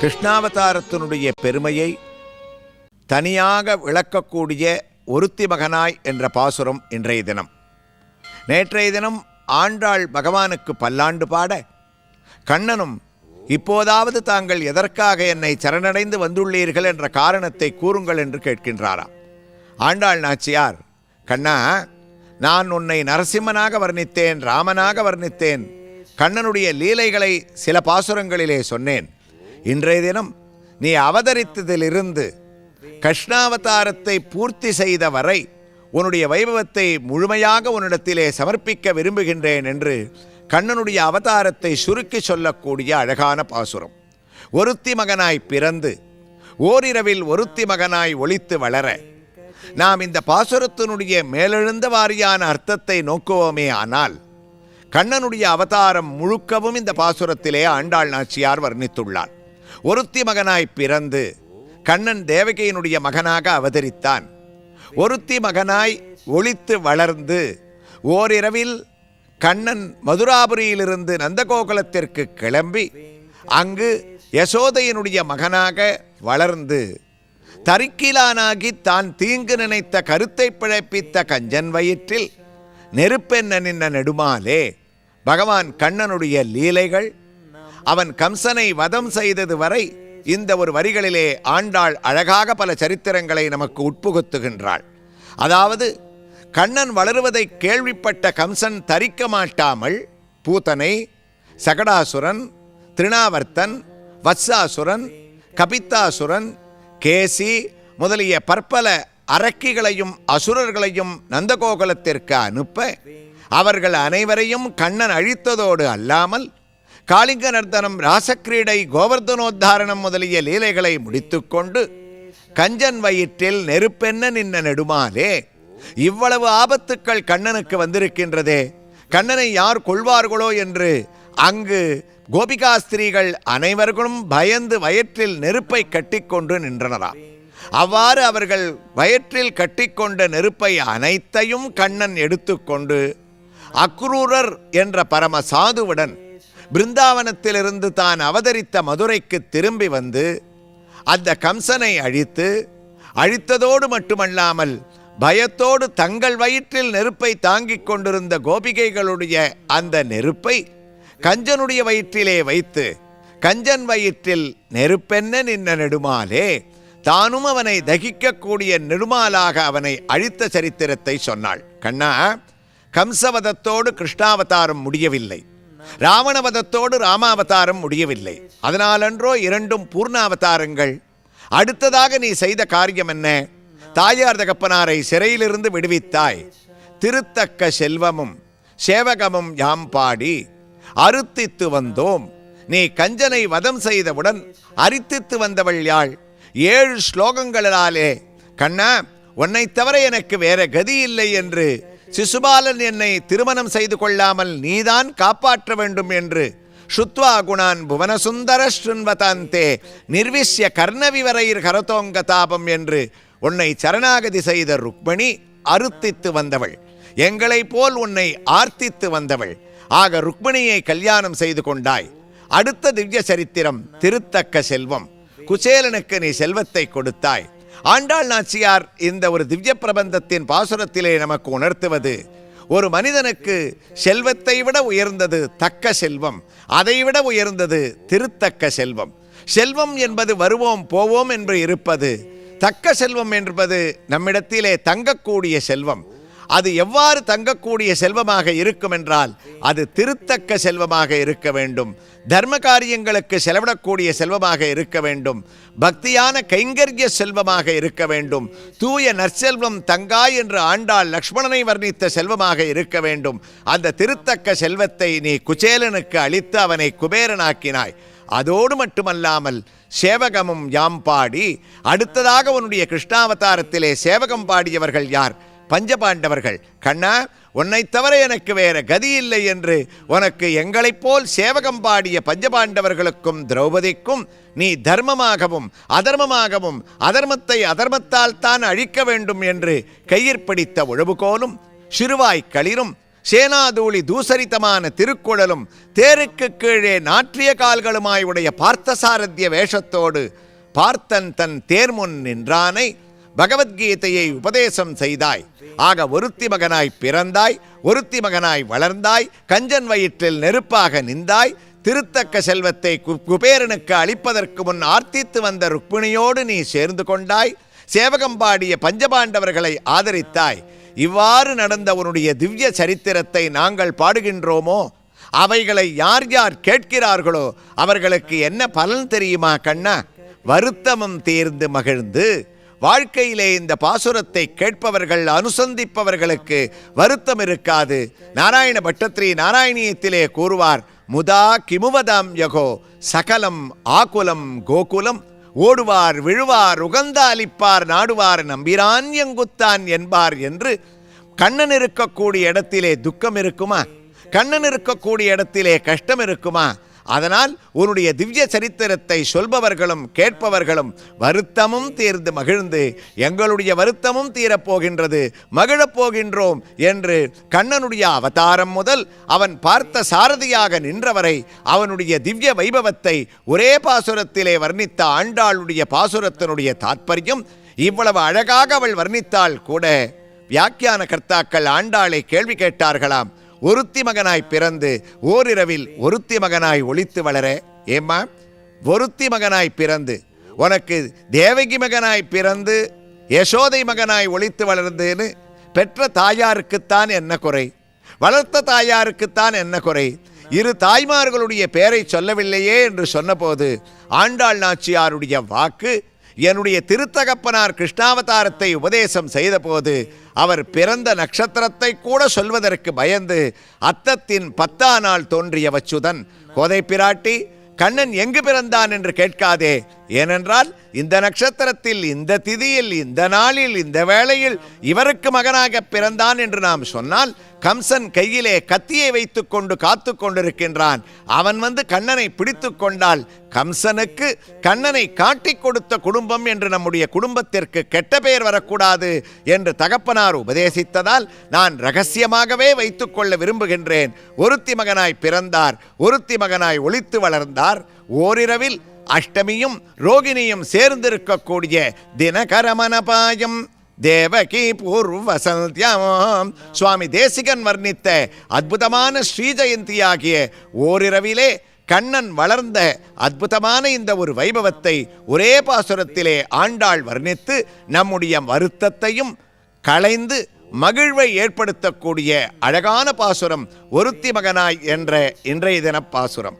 கிருஷ்ணாவதாரத்தினுடைய பெருமையை தனியாக விளக்கக்கூடிய ஒருத்தி மகனாய் என்ற பாசுரம் இன்றைய தினம். நேற்றைய தினம் ஆண்டாள் பகவானுக்கு பல்லாண்டு பாட கண்ணனும் இப்போதாவது தாங்கள் எதற்காக என்னை சரணடைந்து வந்துள்ளீர்கள் என்ற காரணத்தை கூறுங்கள் என்று கேட்கின்றாராம். ஆண்டாள் நாச்சியார் கண்ணா நான் உன்னை நரசிம்மனாக வர்ணித்தேன் ராமனாக வர்ணித்தேன். கண்ணனுடைய லீலைகளை சில பாசுரங்களிலே சொன்னேன். இன்றைய தினம் நீ அவதரித்ததிலிருந்து கிருஷ்ணாவதாரத்தை பூர்த்தி செய்த வரை உன்னுடைய வைபவத்தை முழுமையாக உன்னிடத்திலே சமர்ப்பிக்க விரும்புகின்றேன் என்று கண்ணனுடைய அவதாரத்தை சுருக்கி சொல்லக்கூடிய அழகான பாசுரம். ஒருத்தி மகனாய் பிறந்து ஓரிரவில் ஒருத்தி மகனாய் ஒழித்து வளர நாம் இந்த பாசுரத்தினுடைய மேலெழுந்த வாரியான அர்த்தத்தை நோக்குவோமே ஆனால் கண்ணனுடைய அவதாரம் முழுக்கவும் இந்த பாசுரத்திலே ஆண்டாள் நாச்சியார் வர்ணித்துள்ளார் ஒருத்தி மகனாய் பிறந்து கண்ணன் தேவகையினுடைய மகனாக அவதரித்தான். ஒருத்தி மகனாய் ஒளித்து வளர்ந்து ஓரிரவில் கண்ணன் மதுராபுரியிலிருந்து நந்தகோகுலத்திற்கு கிளம்பி அங்கு யசோதையினுடைய மகனாக வளர்ந்து தரிக்கிலானாகி தான் தீங்கு நினைத்த கருத்தை பிழைப்பித்த கஞ்சன் வயிற்றில் நெருப்பென்ன நின்ன நெடுமாலே பகவான் கண்ணனுடைய லீலைகள் அவன் கம்சனை வதம் செய்தது வரை இந்த ஒரு வரிகளிலே ஆண்டாள் அழகாக பல சரித்திரங்களை நமக்கு உட்புகுத்துகின்றாள். அதாவது கண்ணன் வளருவதை கேள்விப்பட்ட கம்சன் தரிக்க மாட்டாமல் பூதனை சகடாசுரன் திருணாவர்த்தன் வத்சாசுரன் கபித்தாசுரன் கேசி முதலிய பற்பல அரக்கிகளையும் அசுரர்களையும் நந்தகோகுலத்திற்கு அனுப்ப அவர்கள் அனைவரையும் கண்ணன் அழித்ததோடு அல்லாமல் காளிங்க நர்த்தனம் ராசக்கிரீடை கோவர்தனோத்தாரணம் முதலிய லீலைகளை முடித்துக்கொண்டு கஞ்சன் வயிற்றில் நெருப்பென்ன நின்ன நெடுமாலே இவ்வளவு ஆபத்துக்கள் கண்ணனுக்கு வந்திருக்கின்றதே கண்ணனை யார் கொள்வார்களோ என்று அங்கு கோபிகாஸ்திரீகள் அனைவர்களும் பயந்து வயிற்றில் நெருப்பை கட்டிக்கொண்டு நின்றனராம் அவ்வாறு அவர்கள் வயிற்றில் கட்டிக்கொண்ட நெருப்பை அனைத்தையும் கண்ணன் எடுத்துக்கொண்டு அக்ரூரர் என்ற பரம சாதுவுடன் பிருந்தாவனத்திலிருந்து தான் அவதரித்த மதுரைக்கு திரும்பி வந்து அந்த கம்சனை அழித்து அழித்ததோடு மட்டுமல்லாமல் பயத்தோடு தங்கள் வயிற்றில் நெருப்பை தாங்கிக் கொண்டிருந்த கோபிகைகளுடைய அந்த நெருப்பை கஞ்சனுடைய வயிற்றிலே வைத்து கஞ்சன் வயிற்றில் நெருப்பென்ன நின்ன நெடுமாலே தானும் அவனை தகிக்கக்கூடிய நெடுமாலாக அவனை அழித்த சரித்திரத்தை சொன்னாள். கண்ணா கம்சவதத்தோடு கிருஷ்ணாவதாரம் முடியவில்லை. ராவணவதத்தோடு ராமாவதாரம் முடியவில்லை. அதனாலன்றோ இரண்டும் பூர்ணாவதாரங்கள். அடுத்ததாக நீ செய்த காரியம் என்ன? தாயார் தகப்பனாரை சிறையிலிருந்து விடுவித்தாய். திருத்தக்க செல்வமும் சேவகமும் யாம் பாடி அறுத்தித்து வந்தோம். நீ கஞ்சனை வதம் செய்தவுடன் அரித்தித்து வந்தவள் யாழ் ஏழு ஸ்லோகங்களாலே கண்ணா உன்னைத் தவிர எனக்கு வேற கதி இல்லை என்று சிசுபாலன் என்னை திருமணம் செய்து கொள்ளாமல் நீதான் காப்பாற்ற வேண்டும் என்று. சுத்வா குணான் புவனசுந்தர ஸ்ருண்வதாந்தே. நிர்விஷ்ய கர்ணவிவரைர் கரதோங்க தாபம் என்று உன்னை சரணாகதி செய்த ருக்மணி அறுத்தித்து வந்தவள். எங்களைப் போல் உன்னை ஆர்த்தித்து வந்தவள். ஆக ருக்மிணியை கல்யாணம் செய்து கொண்டாய். அடுத்த திவ்ய சரித்திரம் திருத்தக்க செல்வம். குசேலனுக்கு நீ செல்வத்தை கொடுத்தாய். ஆண்டாள் நாச்சியார் இந்த ஒரு திவ்ய பிரபந்தத்தின் பாசுரத்திலே நமக்கு உணர்த்துவது ஒரு மனிதனுக்கு செல்வத்தை விட உயர்ந்தது தக்க செல்வம் அதைவிட உயர்ந்தது திருத்தக்க செல்வம். செல்வம் என்பது வருவோம் போவோம் என்று இருப்பது தக்க செல்வம் என்பது நம்மிடத்திலே தங்கக்கூடிய செல்வம். அது எவ்வாறு தங்கக்கூடிய செல்வமாக இருக்கும் என்றால் அது திருத்தக்க செல்வமாக இருக்க வேண்டும். தர்ம காரியங்களுக்கு செலவிடக்கூடிய செல்வமாக இருக்க வேண்டும். பக்தியான கைங்கரிய செல்வமாக இருக்க வேண்டும். தூய நற்செல்வம் தங்காய் என்று ஆண்டாள் லக்ஷ்மணனை வர்ணித்த செல்வமாக இருக்க வேண்டும். அந்த திருத்தக்க செல்வத்தை நீ குச்சேலனுக்கு அளித்து அவனை குபேரனாக்கினாய். அதோடு மட்டுமல்லாமல் சேவகமும் யாம் பாடி அடுத்ததாக உன்னுடைய கிருஷ்ணாவதாரத்திலே சேவகம் பாடியவர்கள் யார்? பஞ்சபாண்டவர்கள் கண்ணா உன்னை தவிர எனக்கு வேற கதி இல்லை என்று உனக்கு எங்களைப் போல் சேவகம் பாடிய பஞ்சபாண்டவர்களுக்கும் திரௌபதிக்கும் நீ தர்மமாகவும் அதர்மமாகவும் அதர்மத்தை அதர்மத்தால் தான் அழிக்க வேண்டும் என்று கையிற் பிடித்த உழவுகோலும் சிறுவாய் களிரும் சேனாதூளி தூசரித்தமான திருக்குழலும் தேருக்கு கீழே நாற்றிய கால்களுமாய் உடைய பார்த்தசாரத்திய வேஷத்தோடு பார்த்தன் தன் தேர்முன் நின்றானை பகவத்கீதையை உபதேசம் செய்தாய். ஆக ஒருத்தி மகனாய் பிறந்தாய் ஒருத்தி மகனாய் வளர்ந்தாய் கஞ்சன் வயிற்றில் நெருப்பாக நின்றாய் திருத்தக்க செல்வத்தை கு- குபேரனுக்கு அளிப்பதற்கு முன் ஆர்த்தித்து வந்த ருக்மிணியோடு நீ சேர்ந்து கொண்டாய் சேவகம் பாடிய பஞ்சபாண்டவர்களை ஆதரித்தாய். இவ்வாறு நடந்த உன்னுடைய திவ்ய சரித்திரத்தை நாங்கள் பாடுகின்றோமோ? அவைகளை யார் யார் கேட்கிறார்களோ அவர்களுக்கு என்ன பலன் தெரியுமா கண்ணா? வருத்தமும் தீர்ந்து மகிழ்ந்து வாழ்க்கையிலே இந்த பாசுரத்தை கேட்பவர்கள் அனுசந்திப்பவர்களுக்கு வருத்தம் இருக்காது. நாராயண பட்டத்ரி நாராயணியத்திலே கூறுவார் முதா கிமுவதாம் யகோ சகலம் ஆகுலம் கோகுலம் ஓடுவார் விழுவார் உகந்தாலிப்பார் நாடுவார் நம்பிரான் எங்குத்தான் என்பார் என்று கண்ணன் இருக்கக்கூடிய இடத்திலே துக்கம் இருக்குமா? கண்ணன் இருக்கக்கூடிய இடத்திலே கஷ்டம் இருக்குமா? அதனால் உன்னுடைய திவ்ய சரித்திரத்தை சொல்பவர்களும் கேட்பவர்களும் வருத்தமும் தீர்ந்து மகிழ்ந்து எங்களுடைய வருத்தமும் தீரப்போகின்றது மகிழப் போகின்றோம் என்று கண்ணனுடைய அவதாரம் முதல் அவன் பார்த்த சாரதியாக நின்றவரை அவனுடைய திவ்ய வைபவத்தை ஒரே பாசுரத்திலே வர்ணித்த ஆண்டாளுடைய பாசுரத்தினுடைய தாற்பயம் இவ்வளவு அழகாக அவள் வர்ணித்தால் கூட வியாக்கியான கர்த்தாக்கள் ஆண்டாளை கேள்வி கேட்டார்களாம். ஒருத்தி மகனாய் பிறந்து ஓரிரவில் ஒருத்தி மகனாய் ஒழித்து வளர ஏம்மா? ஒருத்தி மகனாய் பிறந்து உனக்கு தேவகி மகனாய் பிறந்து யசோதை மகனாய் ஒழித்து வளர்ந்தேன்னு பெற்ற தாயாருக்குத்தான் என்ன குறை? வளர்த்த தாயாருக்குத்தான் என்ன குறை? இரு தாய்மார்களுடைய பெயரை சொல்லவில்லையே என்று சொன்னபோது ஆண்டாள் நாச்சியாருடைய வாக்கு என்னுடைய திருத்தகப்பனார் கிருஷ்ணாவதாரத்தை உபதேசம் செய்தபோது அவர் பிறந்த நட்சத்திரத்தை கூட சொல்வதற்கு பயந்து அத்தத்தின் பத்தா நாள் தோன்றிய வச்சுதன் கோதை பிராட்டி கண்ணன் எங்கு பிறந்தான் என்று கேட்காதே. ஏனென்றால் இந்த நட்சத்திரத்தில் இந்த திதியில் இந்த நாளில் இந்த வேளையில் இவருக்கு மகனாக பிறந்தான் என்று நாம் சொன்னால் கம்சன் கையிலே கத்தியை வைத்துக்கொண்டு காத்து கொண்டிருக்கின்றான் அவன் வந்து கண்ணனை பிடித்து கொண்டால் கம்சனுக்கு கண்ணனை காட்டிக் கொடுத்த குடும்பம் என்று நம்முடைய குடும்பத்திற்கு கெட்ட பெயர் வரக்கூடாது என்று தகப்பனார் உபதேசித்ததால் நான் ரகசியமாகவே வைத்துக்கொள்ள விரும்புகின்றேன். ஒருத்தி மகனாய் பிறந்தார். ஒருத்தி மகனாய் ஒழித்து வளர்ந்தார். ஓரிரவில் அஷ்டமியும் ரோகிணியும் சேர்ந்திருக்கக்கூடிய தினகரமனபாயம். தேவகி பூர்வசந்தியாம். சுவாமி தேசிகன் வர்ணித்த அற்புதமான ஸ்ரீஜெயந்தியாகிய ஓரிரவிலே கண்ணன் வளர்ந்த அற்புதமான இந்த ஒரு வைபவத்தை ஒரே பாசுரத்திலே ஆண்டாள் வர்ணித்து நம்முடைய வருத்தத்தையும் களைந்து மகிழ்வை ஏற்படுத்தக்கூடிய அழகான பாசுரம் ஒருத்தி மகனாய் என்ற இன்றைய தின பாசுரம்